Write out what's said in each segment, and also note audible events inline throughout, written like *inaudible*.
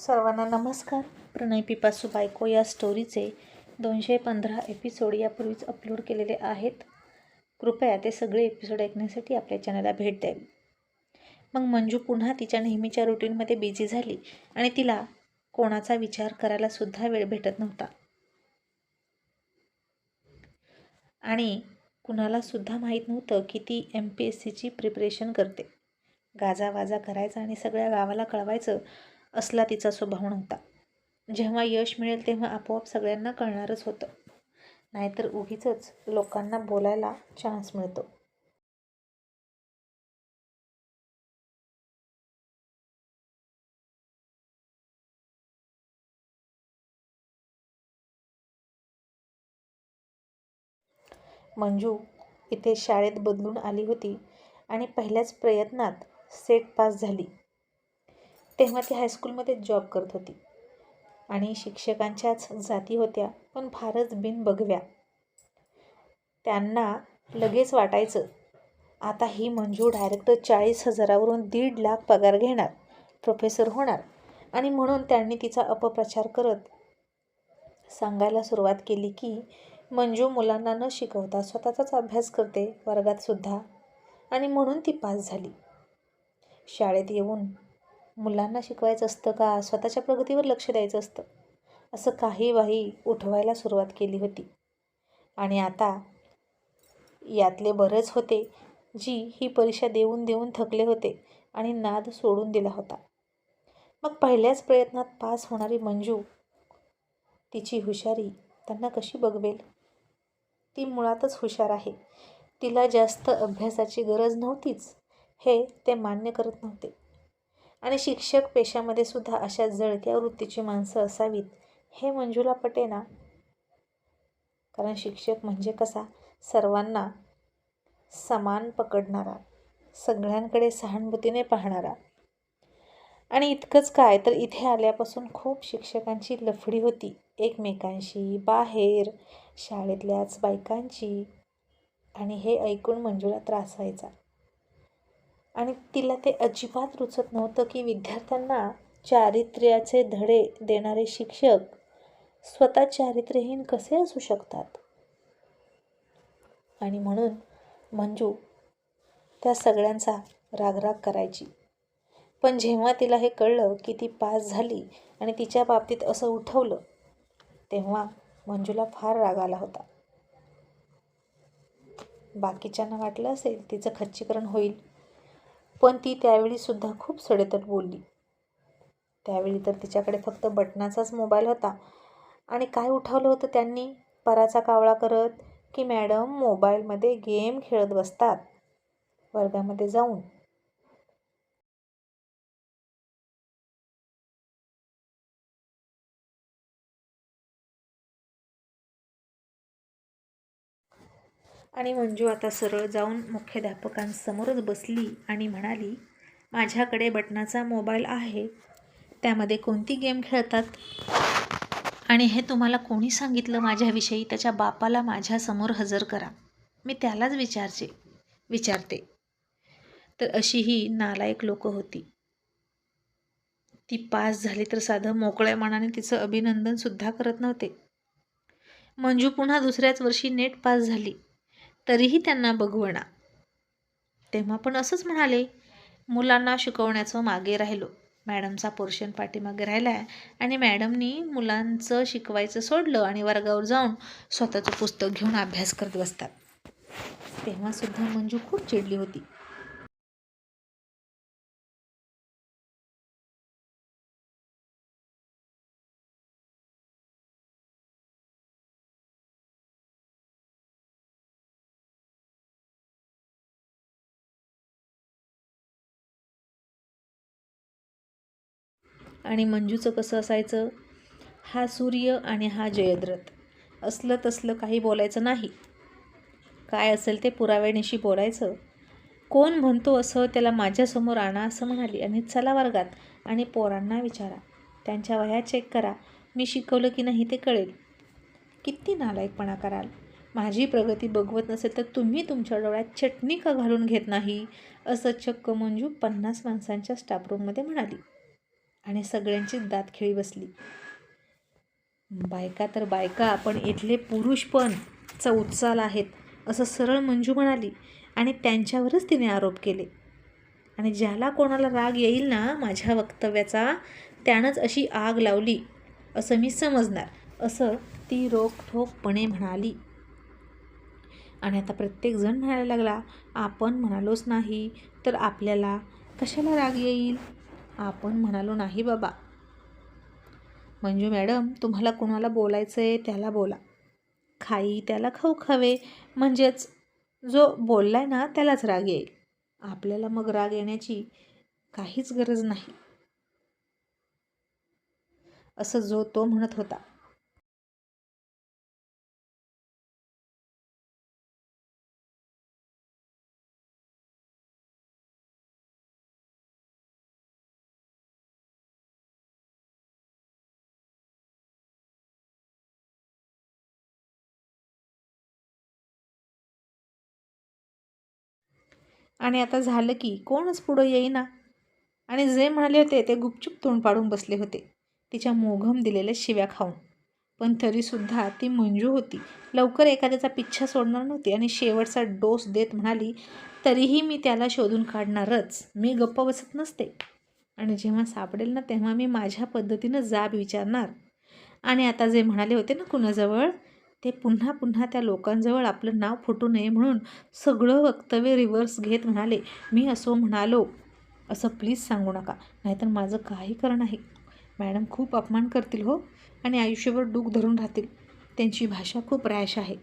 सर्वांना नमस्कार. प्रणय पिपासू बायको या स्टोरीचे दोनशे पंधरा एपिसोड यापूर्वीच अपलोड केलेले आहेत. कृपया ते सगळे एपिसोड ऐकण्यासाठी आपल्या चॅनलला भेट द्यावी. मग मंजू पुन्हा तिच्या नेहमीच्या रुटीनमध्ये बिझी झाली आणि तिला कोणाचा विचार करायला सुद्धा वेळ भेटत नव्हता. आणि कुणाला सुद्धा माहीत नव्हतं की ती एम पी एस सीची प्रिपरेशन करते. गाजावाजा करायचा आणि सगळ्या गावाला कळवायचं असला तिचा स्वभाव नव्हता. जेव्हा यश मिळेल तेव्हा आपोआप सगळ्यांना कळणारच होतं. नाहीतर उगीच लोकांना बोलायला चान्स मिळतो. मंजू इथे शाळेत बदलून आली होती आणि पहिल्याच प्रयत्नात सेट पास झाली. तेव्हा ती हायस्कूलमध्ये जॉब करत होती. आणि शिक्षकांच्याच जाती होत्या पण फारच बिनबघव्या. त्यांना लगेच वाटायचं आता ही मंजू डायरेक्ट चाळीस हजारावरून दीड लाख पगार घेणार प्रोफेसर होणार. आणि म्हणून त्यांनी तिचा अपप्रचार करत सांगायला सुरुवात केली की मंजू मुलांना न शिकवता स्वतःचाच अभ्यास करते वर्गातसुद्धा आणि म्हणून ती पास झाली. शाळेत येऊन मुलांना शिकवायचं असतं का? स्वतःच्या प्रगतीवर लक्ष द्यायचं असतं. असं काही बाही उठवायला सुरुवात केली होती. आणि आता यातले बरेच होते जी ही परीक्षा देऊन देऊन थकले होते आणि नाद सोडून दिला होता. मग पहिल्याच प्रयत्नात पास होणारी मंजू तिची हुशारी त्यांना कशी बघवेल? ती मुळातच हुशार आहे. तिला जास्त अभ्यासाची गरज नव्हतीच. हे ते मान्य करत नव्हते. आणि शिक्षक पेशामध्ये सुद्धा अशा जळक्या वृत्तीची माणसं असावीत हे मंजूला पटेना कारण शिक्षक म्हणजे कसा? सर्वांना समान पकडणारा सगळ्यांकडे सहानुभूतीने पाहणारा. आणि इतकंच काय तर इथे आल्यापासून खूप शिक्षकांची लफडी होती. एकमेकांशी बाहेर शाळेतल्याच बायकांची. आणि हे ऐकून मंजूला त्रास व्हायचा. आणि तिला ते अजिबात रुचत नव्हतं की विद्यार्थ्यांना चारित्र्याचे धडे देणारे शिक्षक स्वतः चारित्र्यहीन कसे असू शकतात? आणि म्हणून मंजू त्या सगळ्यांचा रागराग करायची. पण जेव्हा तिला हे कळलं की ती पास झाली आणि तिच्या बाबतीत असं उठवलं तेव्हा मंजूला फार राग आला होता. बाकीच्यांना वाटलं असेल तिचं खच्चीकरण होईल. पण ती त्यावेळीसुद्धा खूप सडेतट बोलली. त्यावेळी तर तिच्याकडे फक्त बटनाचाच मोबाईल होता. आणि काय उठवलं होतं त्यांनी? पराचा कावळा करत की मॅडम मोबाईलमध्ये गेम खेळत बसतात. वर्गामध्ये जाऊन आणि मंजू आता सरळ जाऊन मुख्याध्यापकांसमोरच बसली आणि म्हणाली माझ्याकडे बटनाचा मोबाईल आहे. त्यामध्ये कोणती गेम खेळतात? आणि हे तुम्हाला कोणी सांगितलं माझ्याविषयी? त्याच्या बापाला माझ्यासमोर हजर करा. मी त्यालाच विचारचे विचारते. तर अशी ही नालायक लोक होती. ती पास झाली तर साधं मोकळ्या मनाने तिचं अभिनंदनसुद्धा करत नव्हते. मंजू पुन्हा दुसऱ्याच वर्षी नेट पास झाली. तरीही त्यांना बघवणा तेव्हा पण असंच म्हणाले मुलांना शिकवण्याचं मागे राहिलो. मॅडमचा पोर्शन पाठीमागे राहिला आहे आणि मॅडमनी मुलांचं शिकवायचं सोडलं आणि वर्गावर जाऊन स्वतःचं पुस्तक घेऊन अभ्यास करत बसतात. तेव्हासुद्धा मंजू खूप चिडली होती. आणि मंजूचं कसं असायचं? हा सूर्य आणि हा जयद्रथ. असलं तसलं काही बोलायचं नाही. काय असेल ते पुराव्यानिशी बोलायचं. कोण म्हणतो असं त्याला माझ्यासमोर आणा असं म्हणाली. आणि चला वर्गात आणि पोरांना विचारा. त्यांच्या वह्या चेक करा. मी शिकवलं की नाही ते कळेल. किती नालायकपणा कराल. माझी प्रगती बघवत नसेल तर तुम्ही तुमच्या डोळ्यात चटणी का घालून घेत नाही? असं चक्क मंजू पन्नास माणसांच्या स्टाफरूममध्ये म्हणाली. आणि सगळ्यांचीच दात खेळी बसली. बायका तर बायका पण इथले पुरुष पण चौचाल आहेत असं सरळ मंजू म्हणाली आणि त्यांच्यावरच तिने आरोप केले. आणि ज्याला कोणाला राग येईल ना माझ्या वक्तव्याचा त्यानंच अशी आग लावली असं मी समजणार असं ती रोखठोकपणे म्हणाली. आणि आता प्रत्येकजण म्हणायला लागला आपण म्हणालोच नाही तर आपल्याला कशाला राग येईल? आपण म्हणालो नाही बाबा. मंजू मॅडम तुम्हाला कुणाला बोलायचं आहे त्याला बोला. खाई त्याला खाऊ खावे म्हणजेच जो बोललाय ना त्यालाच राग येईल. आपल्याला मग राग येण्याची काहीच गरज नाही. असं जो तो म्हणत होता. आणि आता झालं की कोणच पुढं येईना. आणि जे म्हणाले होते ते गुपचूप तोंड पाडून बसले होते. तिच्या मोघम दिलेल्या शिव्या खाऊन. पण तरीसुद्धा ती मंजू होती. लवकर एखाद्याचा पिच्छा सोडणार नव्हती आणि शेवटचा डोस देत म्हणाली तरीही मी त्याला शोधून काढणारच. मी गप्प बसत नसते. आणि जेव्हा सापडेल ना तेव्हा मी माझ्या पद्धतीनं जाब विचारणार. आणि आता जे म्हणाले होते ना कुणाजवळ ते पुन्हा पुन्हा त्या लोकांजवळ आपलं नाव फुटू नये म्हणून सगळं वक्तव्य रिव्हर्स घेत म्हणाले. मी असो म्हणालो. असं प्लीज सांगू नका. नाहीतर माझं काही कारण आहे. मॅडम खूप अपमान करतील हो. आणि आयुष्यभर डूक धरून राहतील. त्यांची भाषा खूप रॅश आहे.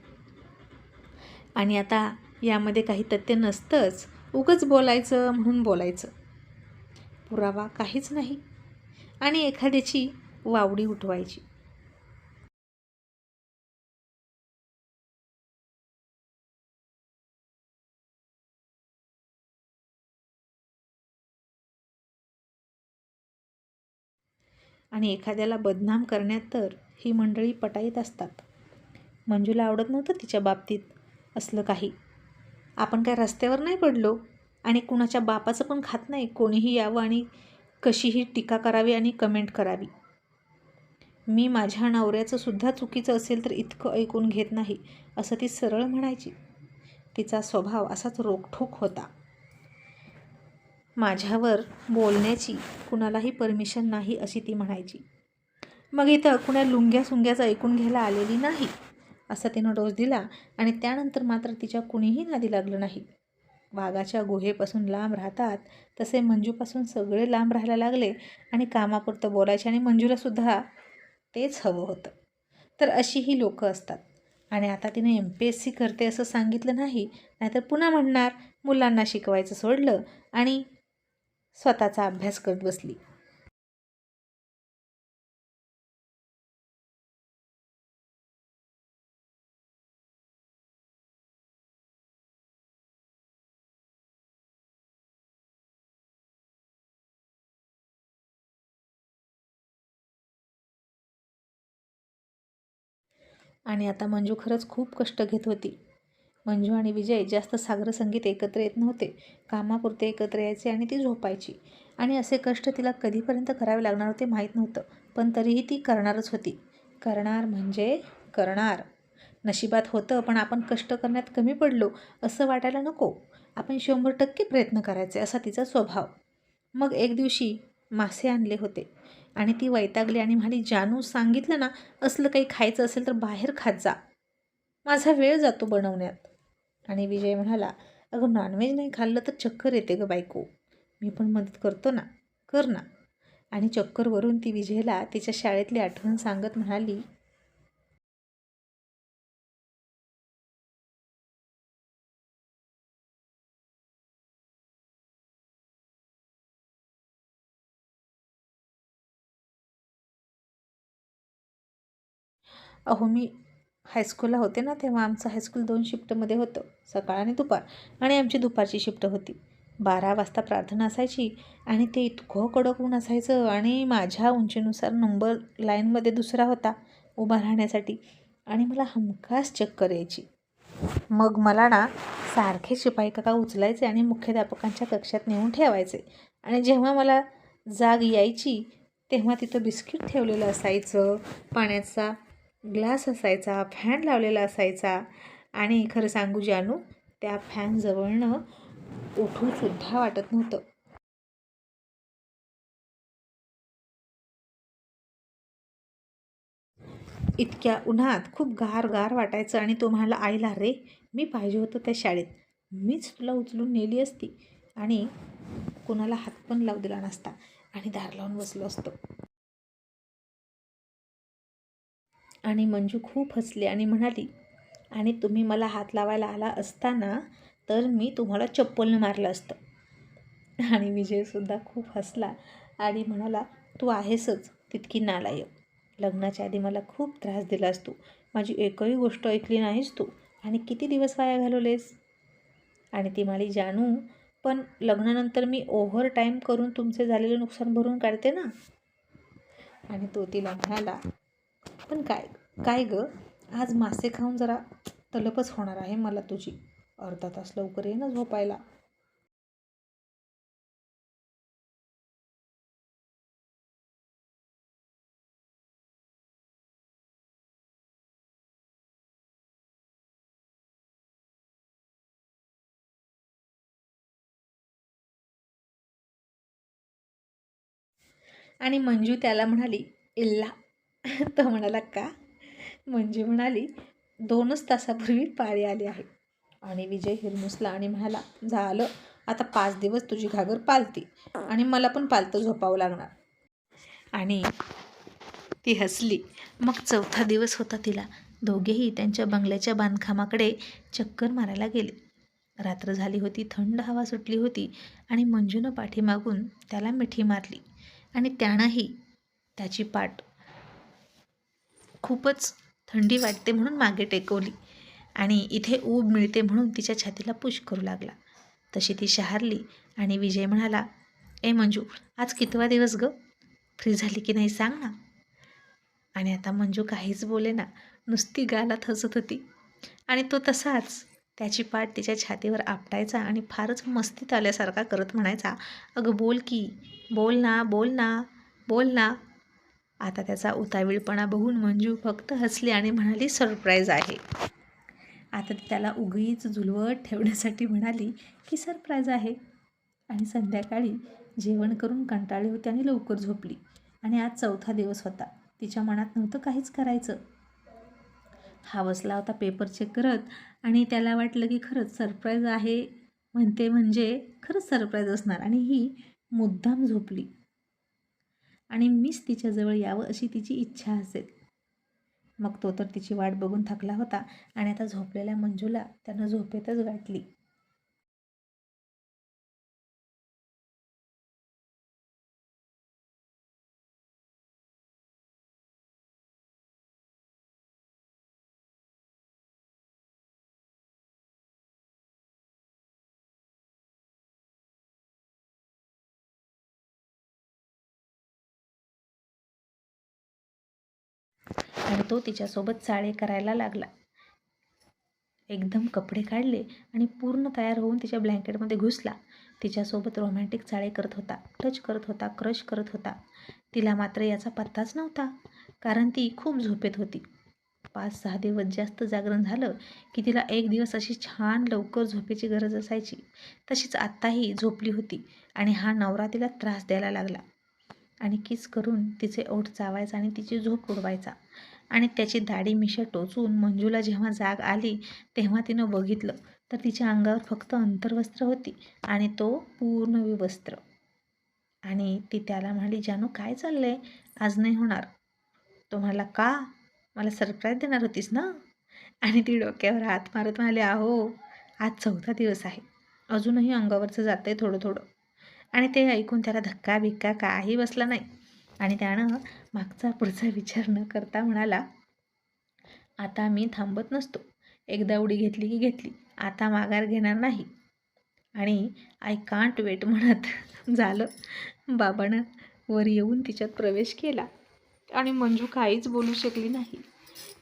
आणि आता यामध्ये काही तथ्य नसतंच. उगच बोलायचं म्हणून बोलायचं. पुरावा काहीच नाही. आणि एखाद्याची वावडी उठवायची. आणि एखाद्याला बदनाम करण्यात तर ही मंडळी पटाईत असतात. मंजूला आवडत नव्हतं तिच्या बाबतीत असलं काही. आपण काय रस्त्यावर नाही पडलो? आणि कुणाच्या बापाचं पण खात नाही कोणीही यावं आणि कशीही टीका करावी आणि कमेंट करावी. मी माझ्या नवऱ्याचं सुद्धा चुकीचं असेल तर इतकं ऐकून घेत नाही असं ती सरळ म्हणायची. तिचा स्वभाव असाच रोखठोक होता. माझ्यावर बोलण्याची कुणालाही परमिशन नाही अशी ती म्हणायची. मग इथं कुणा लुंग्या सुंग्याचं ऐकून घ्यायला आलेली नाही असा तिनं डोस दिला आणि त्यानंतर मात्र तिच्या कुणीही नादी लागलं नाही. वाघाच्या गुहेपासून लांब राहतात तसे मंजूपासून सगळे लांब राहायला लागले आणि कामापुरतं बोलायचे आणि मंजूलासुद्धा तेच हवं होतं. तर अशी ही लोकं असतात. आणि आता तिने एम पी एस सी करते असं सांगितलं नाही नाहीतर पुन्हा म्हणणार मुलांना शिकवायचं सोडलं आणि स्वतःचा अभ्यास करत बसली. आणि आता मंजू खरंच खूप कष्ट घेत होती. मंजू आणि विजय जास्त सागर संगीत एकत्र येत नव्हते. कामापुरते एकत्र यायचे आणि ती झोपायची. आणि असे कष्ट तिला कधीपर्यंत करावे लागणार होते माहीत नव्हतं पण तरीही ती करणारच होती. करणार म्हणजे करणार. नशिबात होतं पण आपण कष्ट करण्यात कमी पडलो असं वाटायला नको. आपण शंभर टक्के प्रयत्न करायचे असा तिचा स्वभाव. मग एक दिवशी मासे आणले होते. आणि ती वैतागली आणि म्हणाली जानू सांगितलं ना असलं काही खायचं असेल तर बाहेर खात जा. माझा वेळ जातो बनवण्यात. आणि विजय म्हणाला अगं नॉनव्हेज नाही खाल्लं तर चक्कर येते गं बायको. मी पण मदत करतो ना. कर ना. आणि चक्करवरून ती विजयला तिच्या शाळेतली आठवण सांगत म्हणाली अहो मी हायस्कूलला होते ना तेव्हा आमचं हायस्कूल दोन शिफ्टमध्ये होतं सकाळ आणि दुपार. आणि आमची दुपारची शिफ्ट होती. बारा वाजता प्रार्थना असायची आणि ते इतकं कडक ऊन असायचं आणि माझ्या उंचीनुसार नंबर लाईनमध्ये दुसरा होता उभा राहण्यासाठी. आणि मला हमखास चक्कर यायची. मग मला ना सारखे शिपाई काका उचलायचे आणि मुख्याध्यापकांच्या कक्षात नेऊन ठेवायचे. आणि जेव्हा मला जाग यायची तेव्हा तिथं बिस्किट ठेवलेलं असायचं पाण्याचा ग्लास असायचा फॅन लावलेला असायचा आणि खरं सांगू जानू त्या फॅनजवळनं उठूनसुद्धा वाटत नव्हतं. इतक्या उन्हात खूप गार गार वाटायचं आणि तो म्हणाला आईला रे मी पाहिजे होतं त्या शाळेत. मीच तुला उचलून नेली असती आणि कोणाला हात पण लावू दिला नसता आणि दार लावून बसलो असतो. आणि मंजू खूप हसली आणि म्हणाली आणि तुम्ही मला हात लावायला आला असताना तर मी तुम्हाला चप्पलनं मारलं असतं. आणि विजयसुद्धा खूप हसला आणि म्हणाला तू आहेसच तितकी नालायक. लग्नाच्या आधी मला खूप त्रास दिलास तू. माझी एकही गोष्ट ऐकली नाहीस तू. आणि किती दिवस वाया घालवलेस? आणि ती म्हणाली जाणू पण लग्नानंतर मी ओव्हर टाईम करून तुमचे झालेले नुकसान भरून काढते ना. आणि तो तिला म्हणाला पण काय काय ग? आज मासे खाऊन जरा तलपच होणार आहे मला तुझी. अर्धा तास लवकर ये ना झोपायला. आणि मंजू त्याला म्हणाली इल्ला *laughs* तो म्हणाला का? मंजू म्हणाली दोनच तासापूर्वी पाळी आली आहे. आणि विजय हिरमुसला आणि म्हणाला झालं आता पाच दिवस तुझी घागर पालती आणि मला पण पालतं झोपावं लागणार. आणि ती हसली. मग चौथा दिवस होता तिला. दोघेही त्यांच्या बंगल्याच्या बांधकामाकडे चक्कर मारायला गेले. रात्र झाली होती थंड हवा सुटली होती आणि मंजूनं पाठीमागून त्याला मिठी मारली. आणि त्यानंही त्याची पाठ खूपच थंडी वाटते म्हणून मागे टेकवली. आणि इथे ऊब मिळते म्हणून तिच्या छातीला पुश करू लागला. तशी ती शहारली आणि विजय म्हणाला ए मंजू आज कितवा दिवस ग? फ्री झाली की नाही सांग ना. आणि आता मंजू काहीच बोले ना नुसती गालात हसत होती. आणि तो तसाच त्याची पाठ तिच्या छातीवर आपटायचा आणि फारच मस्तीत आल्यासारखा करत म्हणायचा अगं बोल की बोल ना बोल ना बोल ना. आता त्याचा उतावीळपणा बघून मंजू फक्त हसली आणि म्हणाली सरप्राईज आहे. आता ती त्याला उगीच झुलवत ठेवण्यासाठी म्हणाली की सरप्राईज आहे. आणि संध्याकाळी जेवण करून कंटाळली होती आणि लवकर झोपली. आणि आज चौथा दिवस होता. तिच्या मनात नव्हतं काहीच करायचं. हा बसला होता पेपर चेक करत आणि त्याला वाटलं की खरंच सरप्राईज आहे. म्हणते म्हणजे खरंच सरप्राईज असणार. आणि ही मुद्दाम झोपली. आणि मीच तिच्याजवळ यावं अशी तिची इच्छा असेल. मग तो तर तिची वाट बघून थकला होता आणि आता झोपलेल्या मंजूला त्यानं झोपेतच गाठली. तो तिच्यासोबत चाळे करायला लागला. एकदम कपडे काढले आणि पूर्ण तयार होऊन तिच्या ब्लँकेटमध्ये घुसला. तिच्यासोबत रोमॅन्टिक चाळे करत होता टच करत होता क्रश करत होता. तिला मात्र याचा पत्ताच नव्हता कारण ती खूप झोपेत होती. पाच सहा दिवस जास्त जागरण झालं की तिला एक दिवस अशी छान लवकर झोपेची गरज असायची. तशीच आत्ताही झोपली होती आणि हा नवरा तिला त्रास द्यायला लागला आणि किस करून तिचे ओठ चावायचा आणि तिची झोप उडवायचा. आणि त्याची दाढी मिशा टोचून मंजूला जेव्हा जाग आली तेव्हा तिनं बघितलं तर तिच्या अंगावर फक्त अंतर्वस्त्र होती आणि तो पूर्ण विवस्त्र. आणि ती त्याला म्हणाली जानू काय चाललंय? आज नाही होणार. तो म्हणाला का? मला सरप्राईज देणार होतीस ना? आणि ती डोक्यावर हात मारत म्हणाली अहो आज चौथा दिवस आहे. अजूनही अंगावरचं जातं आहे थोडं थोडं आणि ते ऐकून त्याला धक्का बिक्का काही बसला नाही. आणि त्यानं मागचा पुढचा विचार न करता म्हणाला आता मी थांबत नसतो. एकदा उडी घेतली की घेतली. आता माघार घेणार नाही. आणि आय कांट वेट म्हणत झालं. बाबानं वर येऊन तिच्यात प्रवेश केला. आणि मंजू काहीच बोलू शकली नाही.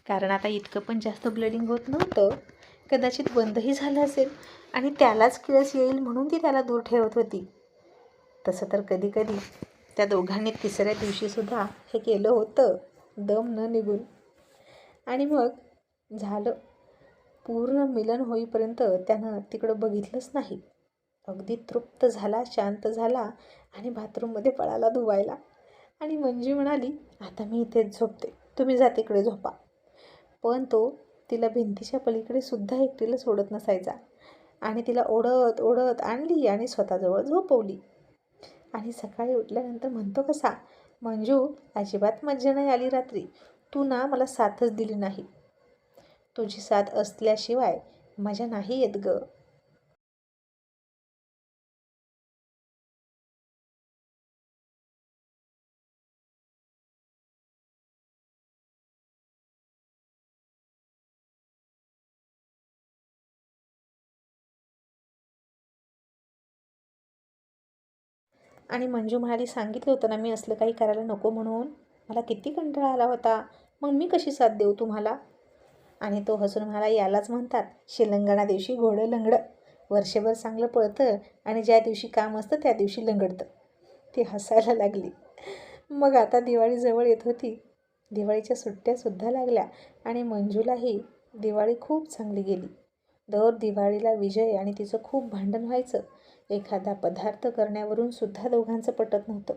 कारण आता इतकं पण जास्त ब्लडिंग होत नव्हतं. कदाचित बंदही झालं असेल. आणि त्यालाच किळस येईल म्हणून ती त्याला दूर ठेवत होती. तसं तर कधीकधी त्या दोघांनी तिसऱ्या दिवशीसुद्धा हे केलं होतं. दम न निघून. आणि मग झालं. पूर्ण मिलन होईपर्यंत त्यानं तिकडं बघितलंच नाही. अगदी तृप्त झाला शांत झाला आणि बाथरूममध्ये पळाला धुवायला. आणि मंजी म्हणाली आता मी इथेच झोपते. तुम्ही जा तिकडे झोपा. पण तो तिला भिंतीच्या पलीकडे सुद्धा एकटीला सोडत नसायचा. आणि तिला ओढत ओढत आणली आणि स्वतःजवळ झोपवली. आणि सकाळी उठल्यानंतर म्हणतो कसा मंजू अजिबात मज्जा नाही आली रात्री. तू ना मला साथच दिली नाही. तुझी साथ असल्याशिवाय मजा नाही येत ग. आणि मंजू म्हणाली सांगितलं होतं ना मी असलं काही करायला नको म्हणून. मला किती कंटाळा आला होता. मग मी कशी साथ देऊ तुम्हाला? आणि तो हसून म्हणाला यालाच म्हणतात शिलंगणा दिवशी घोडं लंगडं. वर्षभर चांगलं पळतं आणि ज्या दिवशी काम असतं त्या दिवशी लंगडतं. ती हसायला लागली. मग आता दिवाळी जवळ येत होती. दिवाळीच्या सुट्ट्यासुद्धा लागल्या आणि मंजूलाही दिवाळी खूप चांगली गेली. दर दिवाळीला विजय आणि तिचं खूप भांडण व्हायचं. एखादा पदार्थ करण्यावरून सुद्धा दोघांचं पटत नव्हतं.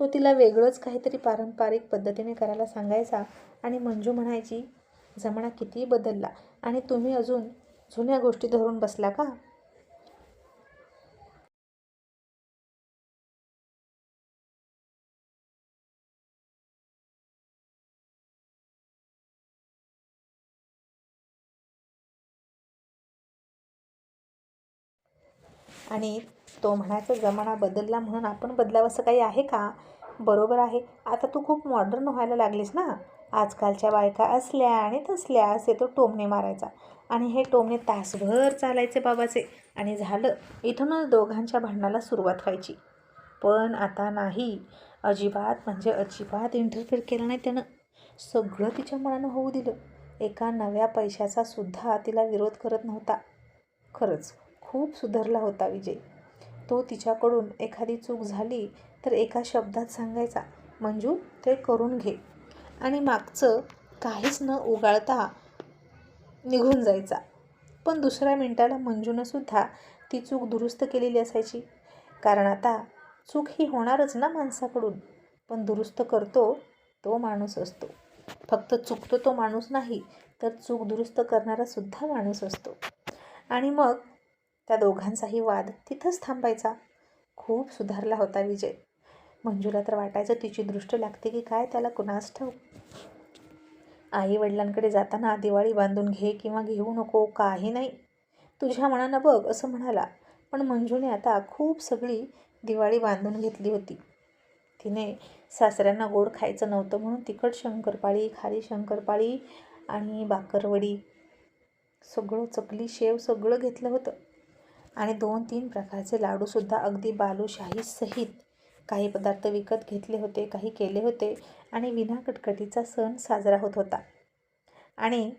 तो तिला वेगळंच काहीतरी पारंपरिक पद्धतीने करायला सांगायचा आणि मंजू म्हणायची जमाना कितीही बदलला आणि तुम्ही अजून जुन्या गोष्टी धरून बसला का? आणि तो म्हणायचा जमाना बदलला म्हणून आपण बदलावं असं काही आहे का? बरोबर आहे. आता तू खूप मॉडर्न व्हायला लागलीस ना. आजकालच्या बायका असल्या आणि तसल्या असे तो टोमणे मारायचा. आणि हे टोमणे तासभर चालायचे बाबाचे. आणि झालं इथूनच दोघांच्या भांडणाला सुरुवात व्हायची. पण आता नाही. अजिबात म्हणजे अजिबात इंटरफेअर केलं नाही त्यानं. सगळं तिच्या मनानं होऊ दिलं. एका नव्या पैशाचा सुद्धा तिला विरोध करत नव्हता. खरंच. खूप सुधारला होता विजय. तो तिच्याकडून एखादी चूक झाली तर एका शब्दात सांगायचा मंजू ते करून घे. आणि मागचं काहीच न उगाळता निघून जायचा. पण दुसऱ्या मिनिटाला मंजूनं सुद्धा ती चूक दुरुस्त केलेली असायची. कारण आता चूक ही होणारच ना माणसाकडून. पण दुरुस्त करतो तो माणूस असतो. फक्त चुकतो तो माणूस नाही तर चूक दुरुस्त करणारा सुद्धा माणूस असतो. आणि मग त्या दोघांचाही वाद तिथंच थांबायचा. खूप सुधारला होता विजय. मंजूला तर वाटायचं तिची दृष्ट लागते की काय त्याला कुणास ठाऊक? आई वडिलांकडे जाताना दिवाळी बांधून घे किंवा घेऊ नको काही नाही. तुझ्या मनानं बघ असं म्हणाला. पण मंजूने आता खूप सगळी दिवाळी बांधून घेतली होती. तिने सासऱ्यांना गोड खायचं नव्हतं म्हणून तिखट शंकरपाळी खारी शंकरपाळी आणि बाकरवडी सगळं चकली शेव सगळं घेतलं होतं. आणि दोन तीन प्रकारचे लाडूसुद्धा अगदी बालूशाहीसहित काही पदार्थ विकत घेतले होते काही केले होते आणि विना कटकटीचा सण साजरा होत होता. आणि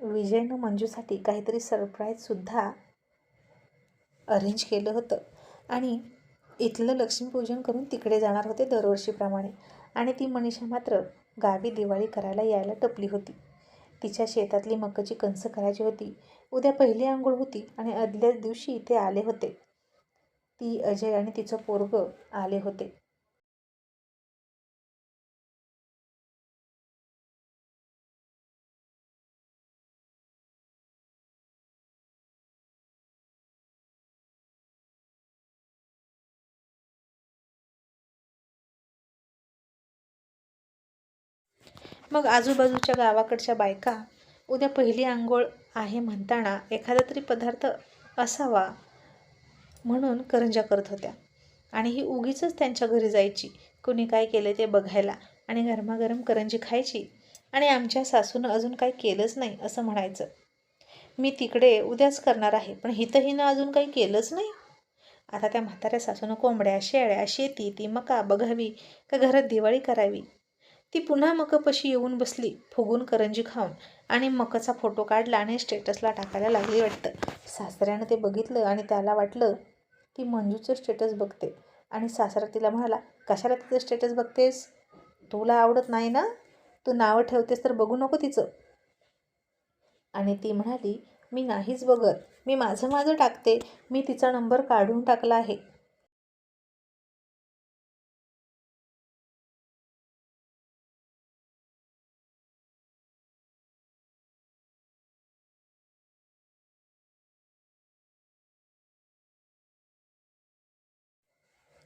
विजयनं मंजूसाठी काहीतरी सरप्राईजसुद्धा अरेंज केलं होतं. आणि इथलं लक्ष्मीपूजन करून तिकडे जाणार होते दरवर्षीप्रमाणे. आणि ती मनीषा मात्र गावी दिवाळी करायला यायला टपली होती. तिच्या शेतातली मकाची कणसं करायची होती. उद्या पहिली आंघोळ होती आणि आदल्याच दिवशी ते आले होते. ती अजय आणि तिचं पोरग आले होते. मग आजूबाजूच्या गावाकडच्या बायका उद्या पहिली आंघोळ आहे म्हणताना एखादा तरी पदार्थ असावा म्हणून करंजा करत होत्या. आणि ही उगीच त्यांच्या घरी जायची. कुणी काय केलं ते बघायला. आणि गरमागरम करंजी खायची. आणि आमच्या सासूनं अजून काही केलंच नाही असं म्हणायचं. मी तिकडे उद्याच करणार आहे पण हिथं हिनं अजून काही केलंच नाही. आता त्या म्हाताऱ्या सासूनं कोंबड्या शेळ्या शेती ती मका बघावी का घरात दिवाळी करावी? ती पुन्हा मकपशी येऊन बसली फुगून करंजी खाऊन. आणि मकचा फोटो काढला आणि स्टेटसला टाकायला लागली वाटतं. सासऱ्यानं ते बघितलं आणि त्याला वाटलं ती मंजूचं स्टेटस बघते. आणि सासरा तिला म्हणाला कशाला तिचं स्टेटस बघतेस? तुला आवडत नाही ना? तू नावं ठेवतेस तर बघू नको तिचं. आणि ती म्हणाली मी नाहीच बघत. मी माझं माझं टाकते. मी तिचा नंबर काढून टाकला आहे.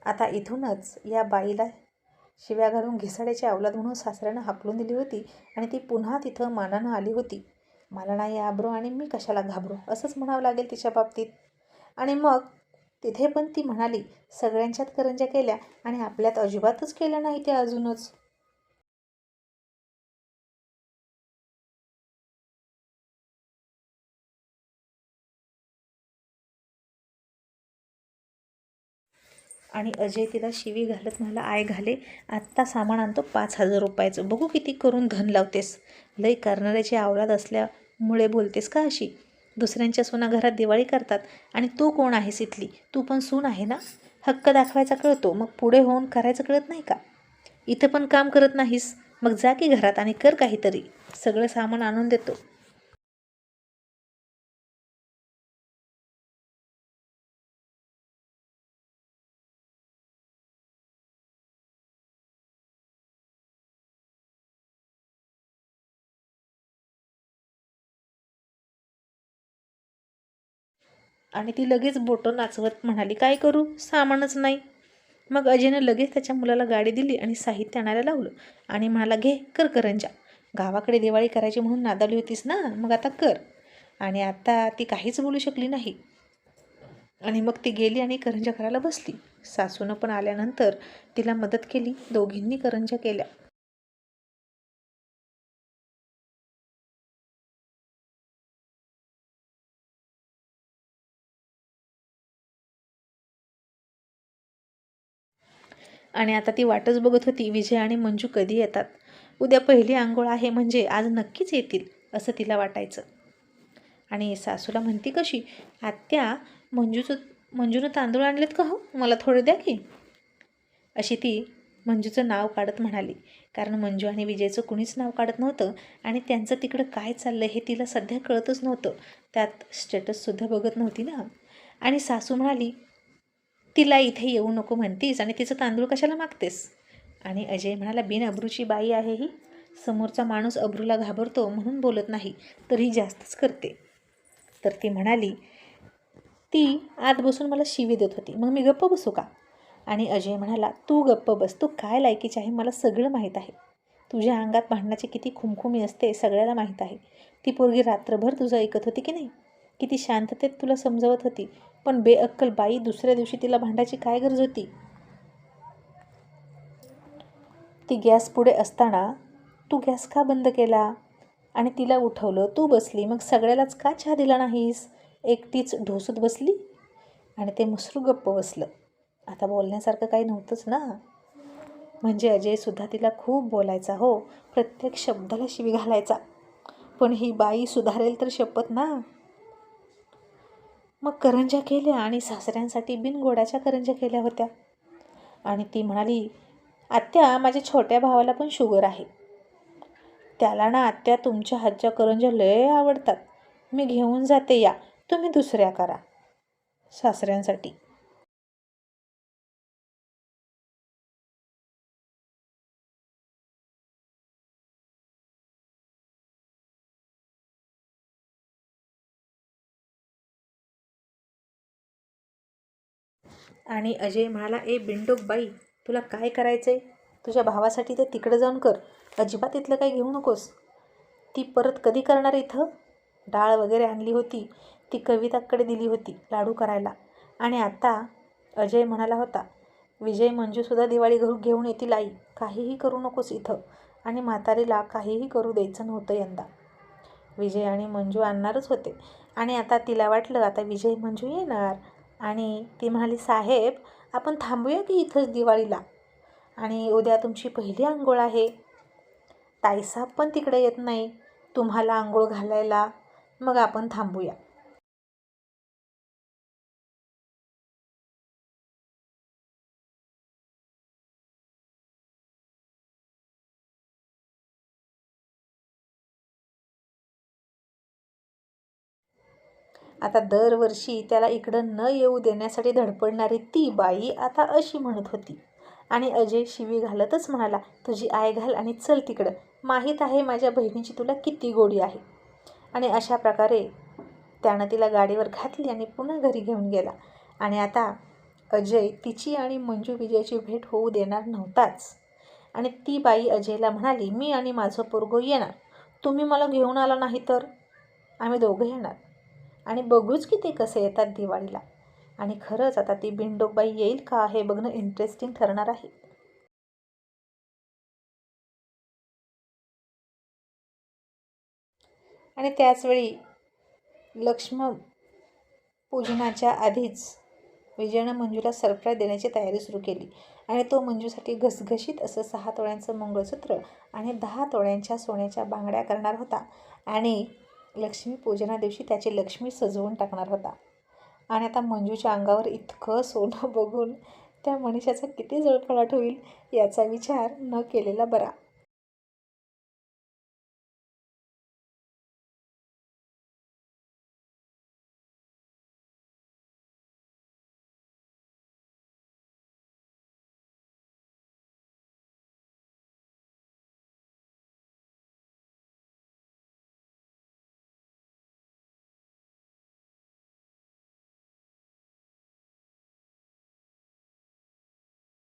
आता इथूनच या बाईला शिव्या घालून घिसाड्याची अवलाद म्हणून सासऱ्यानं हाकलून दिली होती आणि ती पुन्हा तिथं मानानं आली होती. मला नाही आबरो आणि मी कशाला घाबरू? असंच म्हणावं लागेल तिच्या बाबतीत. आणि मग तिथे पण ती म्हणाली सगळ्यांच्यात करंज्या केल्या आणि आपल्यात अजिबातच केल्या नाही त्या अजूनच. आणि अजय तिला शिवी घालत मला आय घाले. आत्ता सामान आणतो पाच हजार रुपयाचं. बघू किती करून धन लावतेस. लय करणाऱ्याची आवलाद असल्यामुळे बोलतेस का अशी? दुसऱ्यांच्या सुना घरात दिवाळी करतात आणि तू कोण आहेस इथली? तू पण सून आहे ना? हक्क दाखवायचा कळतो. मग पुढे होऊन करायचं कळत नाही का? इथं पण काम करत नाहीस. मग जा की घरात आणि कर काहीतरी. सगळं सामान आणून देतो. आणि ती लगेच बोटं नाचवत म्हणाली काय करू? सामानच नाही. मग अजयनं लगेच त्याच्या मुलाला गाडी दिली आणि साहित्य आणायला लावलं आणि म्हणाला घे कर करंजा. गावाकडे दिवाळी करायची म्हणून नादाली होतीस ना मग आता कर. आणि आता ती काहीच बोलू शकली नाही. आणि मग ती गेली आणि करंजा करायला बसली. सासूनं पण आल्यानंतर तिला मदत केली दोघींनी करंजा केल्या. आणि आता ती वाटच बघत होती विजय आणि मंजू कधी येतात? उद्या पहिली आंघोळ आहे म्हणजे आज नक्कीच येतील असं तिला वाटायचं. आणि सासूला म्हणती कशी आत्या मंजूचं मंजूनं तांदूळ आणलेत का हो? मला थोडे द्या की. अशी ती मंजूचं नाव काढत म्हणाली. कारण मंजू आणि विजयचं कुणीच नाव काढत नव्हतं आणि त्यांचं तिकडं काय चाललं हे तिला सध्या कळतच नव्हतं. त्यात स्टेटससुद्धा बघत नव्हती ना. आणि सासू म्हणाली तिला इथे येऊ नको म्हणतीस आणि तिचं तांदूळ कशाला मागतेस? आणि अजय म्हणाला बिन अब्रूची बाई आहे ही. समोरचा माणूस अब्रूला घाबरतो म्हणून बोलत नाही तर ही जास्तच करते. तर ती म्हणाली ती आत बसून मला शिवी देत होती. मग मी गप्प बसू का? आणि अजय म्हणाला तू गप्प बस. तू काय लायकीची आहे मला सगळं माहीत आहे. तुझ्या अंगात भांडणाची किती खुमखुमी असते सगळ्याला माहीत आहे. ती पोरगी रात्रभर तुझं ऐकत होती की नाही? किती शांततेत तुला समजवत होती. पण बेअक्कल बाई दुसऱ्या दिवशी तिला भांडायची काय गरज होती? ती गॅस पुढे असताना तू गॅस का बंद केला? आणि तिला उठवलं. तू बसली. मग सगळ्यालाच का चहा दिला नाहीस? एकटीच ढोसत बसली? आणि ते मसरू गप्प बसलं. आता बोलण्यासारखं काही नव्हतंच ना? म्हणजे अजयसुद्धा तिला खूप बोलायचा हो. प्रत्येक शब्दाला शिवी घालायचा. पण ही बाई सुधारेल तर शपथ ना? मग करंज्या केल्या आणि सासऱ्यांसाठी बिनगोडाच्या करंज्या केल्या होत्या. आणि ती म्हणाली आत्या माझ्या छोट्या भावाला पण शुगर आहे. त्याला ना आत्या तुमच्या हातच्या करंज्या लय आवडतात. मी घेऊन जाते या. तुम्ही दुसऱ्या करा. सासऱ्यांसाठी आणि अजय म्हणाला ए बिंडोक बाई तुला काय करायचं आहे तुझ्या भावासाठी ते तिकडं जाऊन कर. अजिबात इथलं काही घेऊ नकोस. ती परत कधी करणार इथं? डाळ वगैरे आणली होती. ती कविताकडे दिली होती लाडू करायला. आणि आता अजय म्हणाला होता विजय मंजूसुद्धा दिवाळी घरू घेऊन येतील आई. काहीही करू नकोस इथं. आणि म्हातारीला काहीही करू द्यायचं नव्हतं यंदा. विजय आणि मंजू आणणारच होते. आणि आता तिला वाटलं आता विजय मंजू येणार. आणि ती म्हणाली साहेब आपण थांबूया की इथंच दिवाळीला? आणि उद्या तुमची पहिली आंघोळ आहे. ताईसाहेब पण तिकडे येत नाही. तुम्हाला आंघोळ घालायला. मग आपण थांबूया. आता दरवर्षी त्याला इकडं न येऊ देण्यासाठी धडपडणारी ती बाई आता अशी म्हणत होती. आणि अजय शिवी घालतच म्हणाला तुझी आय घाल आणि चल तिकडं. माहीत आहे माझ्या बहिणीची तुला किती गोडी आहे. आणि अशा प्रकारे त्यानं तिला गाडीवर घातली आणि पुन्हा घरी घेऊन गेला. आणि आता अजय तिची आणि मंजू विजयची भेट होऊ देणार नव्हताच. आणि ती बाई अजयला म्हणाली मी आणि माझं पोरगो येणार. तुम्ही मला घेऊन आला नाही तर? आम्ही दोघं येणार. आणि बघूच की ते कसे येतात दिवाळीला. आणि खरंच आता ती बिंडोकबाई येईल का हे बघणं इंटरेस्टिंग ठरणार आहे. आणि त्याचवेळी लक्ष्म पूजनाच्या आधीच विजयनं मंजूला सरप्राईज देण्याची तयारी सुरू केली. आणि तो मंजूसाठी घसघशीत असं सहा तोळ्यांचं मंगळसूत्र आणि दहा तोळ्यांच्या सोन्याच्या बांगड्या करणार होता. आणि लक्ष्मीपूजना दिवशी त्याची लक्ष्मी सजवून टाकणार होता. आणि आता मंजूच्या अंगावर इतकं सोनं बघून त्या मनीषाचा किती जळफळाट होईल याचा विचार न केलेला बरा.